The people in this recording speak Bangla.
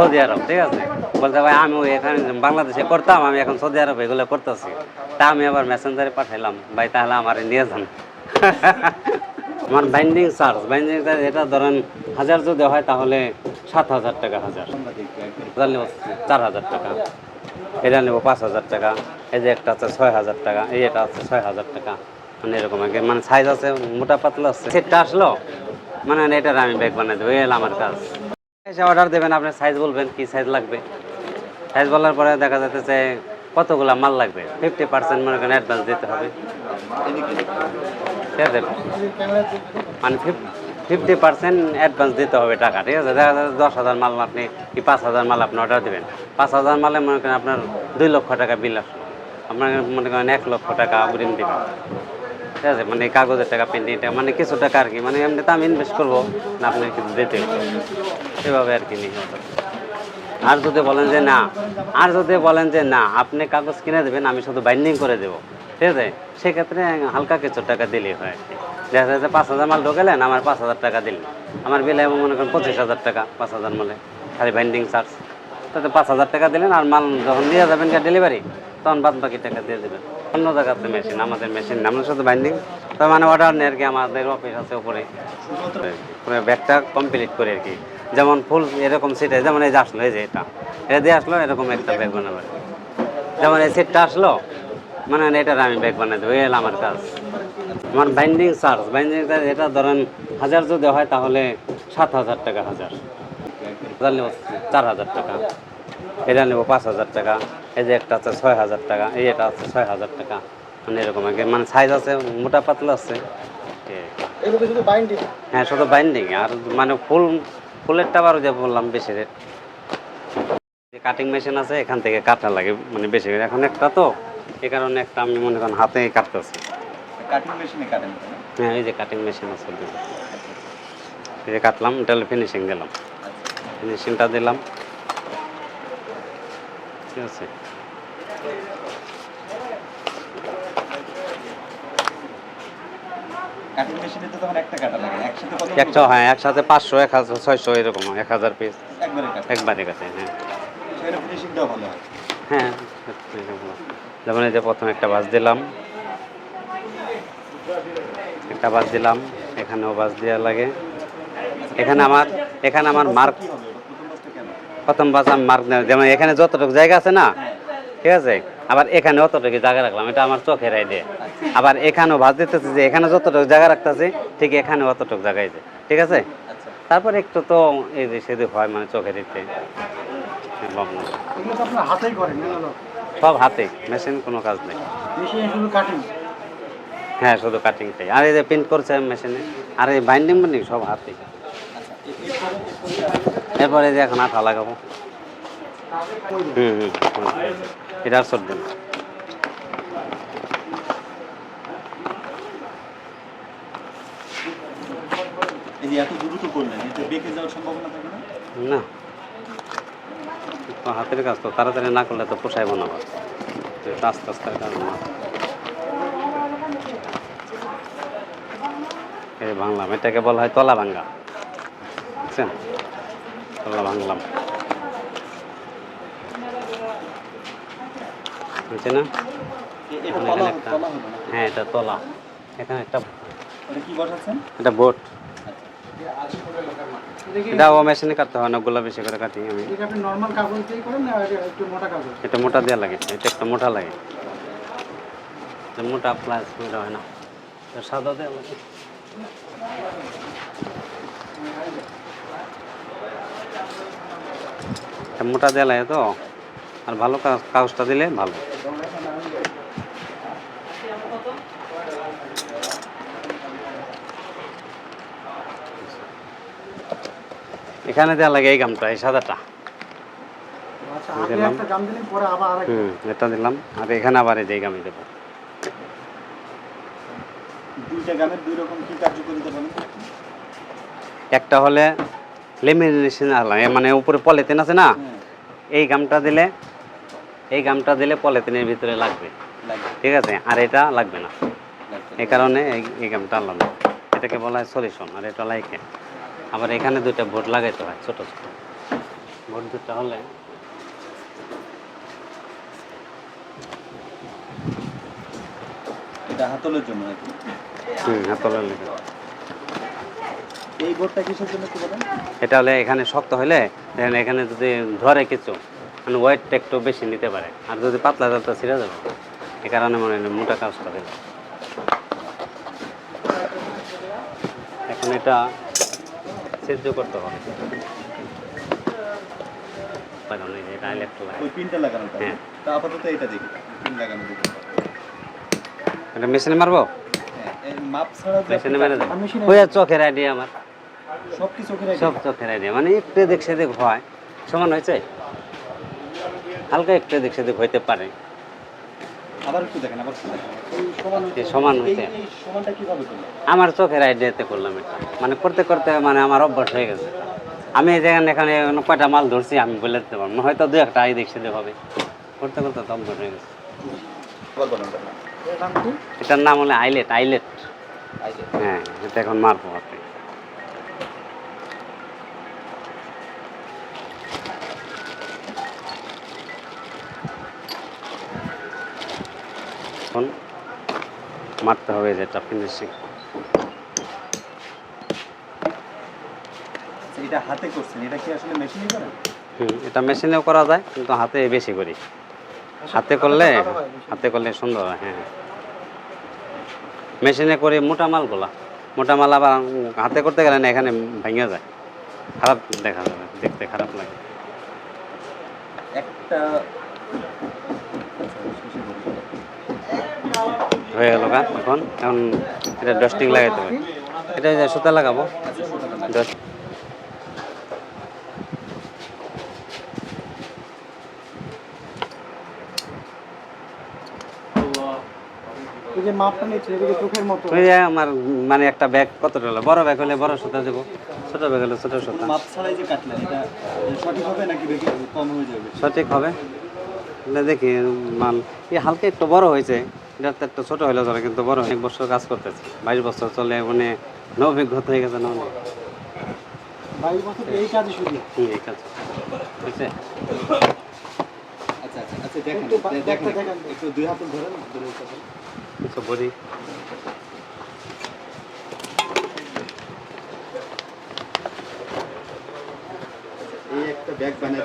সৌদি আরব, ঠিক আছে? বলতে ভাই, আমি এখানে বাংলাদেশে করতাম আমি এখন সৌদি আরব এগুলো করতেছি তা আমি আবার মেসেঞ্জারে পাঠাইলাম, ভাই, তাহলে আমার নিয়ে যান। আমার বাইন্ডিং চার্জ বাইন্ডিং চার্জ এটা ধরেন হাজার যদি হয়, তাহলে সাত হাজার টাকা হাজার। নেব চার হাজার টাকা। এটা নেব পাঁচ হাজার টাকা। এই যে একটা আছে ছয় হাজার টাকা, এই এটা আছে ছয় হাজার টাকা। মানে এরকম কি। মানে সাইজ আছে, মোটা পাতলা আছে। সেটটা আসলো? মানে এটার আমি ব্যাগ বানিয়ে দেবো হলো আমার কাজ। এসে অর্ডার দেবেন, আপনি সাইজ বলবেন কি সাইজ লাগবে। সাইজ বলার পরে দেখা যাচ্ছে কতগুলা মাল লাগবে। ফিফটি পার্সেন্ট মনে করেন অ্যাডভান্স দিতে হবে। মানে ফিফটি পার্সেন্ট অ্যাডভান্স দিতে হবে টাকা, ঠিক আছে? দেখা যাচ্ছে দশ হাজার মাল আপনি কি পাঁচ হাজার মাল আপনি অর্ডার দেবেন। পাঁচ হাজার মালে মনে করেন আপনার দুই লক্ষ টাকা বিল আসলো। আপনার মনে করেন এক লক্ষ টাকা অগ্রিম দেবেন। ঠিক আছে? মানে কাগজের টাকা পেন্টিং টাকা মানে কিছু টাকা আর কি। মানে এমনিতে আমি ইনভেস্ট করব না আপনি কিছু দিতে। হবে। সেভাবে আর কি নিয়ে হতো। আর যদি বলেন যে না, আর যদি বলেন যে না, আপনি কাগজ কিনে দেবেন, আমি শুধু বাইন্ডিং করে দেবো। ঠিক আছে? সেক্ষেত্রে হালকা কিছু টাকা দিলেই হয় আর কি। দেখা যাচ্ছে পাঁচ হাজার মাল ঢোকালেন, আমার পাঁচ হাজার টাকা দিলেন। আমার বিলে মনে করেন পঁচিশ হাজার টাকা, পাঁচ হাজার মালে। খালি বাইন্ডিং চার্জ তাতে পাঁচ হাজার টাকা দিলেন আর মাল যখন দিয়ে যাবেন ডেলিভারি তখন বাদ বাকি টাকা দিয়ে দেবেন। অন্য জায়গাতে মেশিন, আমাদের মেশিন আমরা শুধু বাইন্ডিং তো মানে অর্ডার নেই আর কি আমাদের অফিস আছে উপরে। ব্যাগটা কমপ্লিট করে আর কি। যেমন ফুল এরকম সিটে যেমন এই যে আসলো, এই যে এটা। এটা দিয়ে আসলো, এরকম একটা ব্যাগ বানাবে। যেমন এই সিটটা আসলো মানে এটার আমি ব্যাগ বানাই দেবো, এই হলো আমার কাজ। আমার বাইন্ডিং চার্জ বাইন্ডিং চার্জ এটা ধরেন হাজার যদি হয় তাহলে সাত হাজার টাকা হাজার। চার হাজার টাকা। এটা নেব পাঁচ হাজার টাকা। এই যে একটা আছে ছয় হাজার টাকা এই এটা আছে ছয় হাজার টাকা। মানে এরকম কি। মানে সাইজ আছে মোটা পাতলা আছে। হ্যাঁ শুধু বাইন্ডিং আর মানে ফুল ফুলেরটা আবার যে বললাম বেশি রেট কাটিং মেশিন আছে এখান থেকে কাটা লাগে মানে বেশি। এখন একটা তো এই কারণে একটা আমি মনে করেন হাতে কাটতেছি। কাটিং মেশিনে কাটেন হ্যাঁ এই যে কাটিং মেশিন আছে এই যে কাটলাম এটা ফিনিশিং দিলাম। ফিনিশিংটা দিলাম। ঠিক আছে? কাটিং মেশিনে তো তখন একটা কাটা লাগে। একসাথে কত একটা হ্যাঁ একসাথে পাঁচশো এক হাজার ছয়শো এরকম এক হাজার পিস একবারে কাটা। একবারে হ্যাঁ। সেখানে ফিনিশিংটাও ভালো হয়। হ্যাঁ যেমন এই যে প্রথম একটা বাস দিলাম। একটা বাস দিলাম এখানেও বাস দেওয়া লাগে। এখানে আমার এখানে আমার মার্ক প্রথম বাস আমি মার্ক যেমন এখানে যতটুকু জায়গা আছে না ঠিক আছে? আবার এখানে অতটুকু জায়গা রাখলাম এটা আমার চোখের আইডিয়া আবার এখানেও ভাজ দিতেছে যে এখানে যতটুকু জায়গা রাখতেছে ঠিক এখানে অতটুকু জায়গায় যে ঠিক আছে? আচ্ছা। তারপর একটু তো এই যে সেদিক হয় মানে চোখের ইতে এবং এগুলো তো আপনার হাতেই করেন সব হাতে মেশিন কোনো কাজ নেই। মেশিনে শুধু কাটিং হ্যাঁ শুধু কাটিংটাই আর এই যে প্রিন্ট করছে মেশিনে আর এই বাইন্ডিং বান্ডিং সব হাতে। এরপরে যে এখন আঠা লাগাবো। হুম হুম। এটা আর চলবে না। হাতের কাজ তো তাড়াতাড়ি না করলে তো আবার তো আস্তে আস্তে কাজ না। এই ভাঙলাম এটাকে বলা হয় তলা ভাঙ্গা বুঝছেন? তলা ভাঙলাম। বুঝছে না? হ্যাঁ এটা তলা। এখানে একটা এটা কি এটা বোট এটা ও মেশিনে কাটতে হয় অনেকগুলো বেশি করে কাটি আমি। এটা আপনি নর্মাল কাগজ দিয়ে করেন না এটা একটু মোটা দেওয়া লাগে এটা একটা মোটা লাগে। মোটা প্লাস মোটা হয় না। সাদা দেওয়া লাগে। মোটা দেওয়া লাগে তো। আর ভালো কাগজটা দিলে ভালো। এখানে দেওয়া লাগে এই গামটা এই সাদাটা। আচ্ছা দিলাম। একটা গাম দিলেন পরে আবার আরেক হুম এটা দিলাম আর এখানে আবার এই যে দেবো। দুইটা গামের দুই রকম কি কার্যকারিতা বলেন একটা হলে লেমিনেশন আলাম মানে উপরে পলিথিন আছে না? এই গামটা দিলে এই গামটা দিলে পলিথিনের ভিতরে লাগবে। ঠিক আছে? আর এটা লাগবে না। এই কারণে এই এই গামটা আনলাম। এটাকে বলা হয় সলিউশন আর এটা লাইকে। আবার এখানে দুইটা বোর্ড লাগাইতে হয় ছোট ছোট। ভোট দিতে হলে এটা হাতলের জন্য নাকি? হুম হাতলের এই বোর্ডটা কিসের জন্য কি বলেন। এটা হলে এখানে শক্ত হলে দেখেন এখানে যদি ধরে কিছু মানে ওয়েটটা একটু বেশি নিতে পারে। আর যদি পাতলা যাতে ছিঁড়ে যাবে এ কারণে মনে হয় মোটা কাজ করে। এখন এটা সিদ্ধ করতে হবে। কারণ এটা ইলেকট্রো লাগে ওই পিনটা লাগানো হ্যাঁ। তা আপাতত এটা দেখি পিন লাগানো দেখি। এটা মেশিনে মারবো? হ্যাঁ মাপ ছাড়া মেশিনে আপনি মেরে কাটছেন, দেবো মেশিনে- চোখের আইডিয়া আমার। সব কিছু ওখানে সব চোখের আইডিয়া মানে একটু সেদিক হয়। সমান হয়েছে? হালকা একটু এদিক সেদিক হইতে পারে। আবার একটু দেখেন আবার একটু দেখেন। এই সমান হয়েছে। আমার চোখের আইডিয়াতে করলাম এটা। মানে করতে করতে মানে আমার অভ্যাস হয়ে গেছে। আমি যেখানে এখানে কয়টা মাল ধরছি আমি বলে দিতে পারব না। হয়তো দু একটা আই দেখছি হবে। করতে করতে তো অভ্যাস হয়ে গেছে। এটার নাম হলো আইলেট আইলেট। হ্যাঁ এটা এখন মারবো আপনি এখন মারতে হবে যেটা ফিনিশিং আচ্ছা, এটা হাতে করছেন এটা কি আসলে মেশিনে করেন হুম এটা মেশিনেও করা যায় কিন্তু হাতে বেশি করি। হাতে করলে হাতে করলে সুন্দর হয় হ্যাঁ মেশিনে করে মোটা মালগুলা। মোটা মাল আবার হাতে করতে গেলে না এখানে ভেঙে যায়। খারাপ দেখা যাবে দেখতে খারাপ লাগে। একটা আচ্ছা, শেষে বলি। হয়ে গেল গা এখন। এখন এটা ডাস্টিং লাগাইতে হবে। এটা যে সুতা লাগাবো। ডাস্ট আমার মানে একটা ব্যাগ কত বড় ব্যাগ হলে বড় সুতা দেবো। ছোট ব্যাগ হলে ছোট সুতা। সঠিক হবে দেখি মাল এই হালকা একটু বড় হয়েছে। এটা তো একটু ছোট হলে চলে কিন্তু বড় এক বছর কাজ করতেছে। বাইশ বছর চলে মানে অভিজ্ঞতা হয়ে গেছে না অনেক। বাইশ বছর এই কাজই শুধু এই কাজ। বুঝছে? আচ্ছা আচ্ছা আচ্ছা দেখেন দেখেন একটু দুই হাতে ধরেন কিছু বড়ি। এই একটা ব্যাগ বানাই।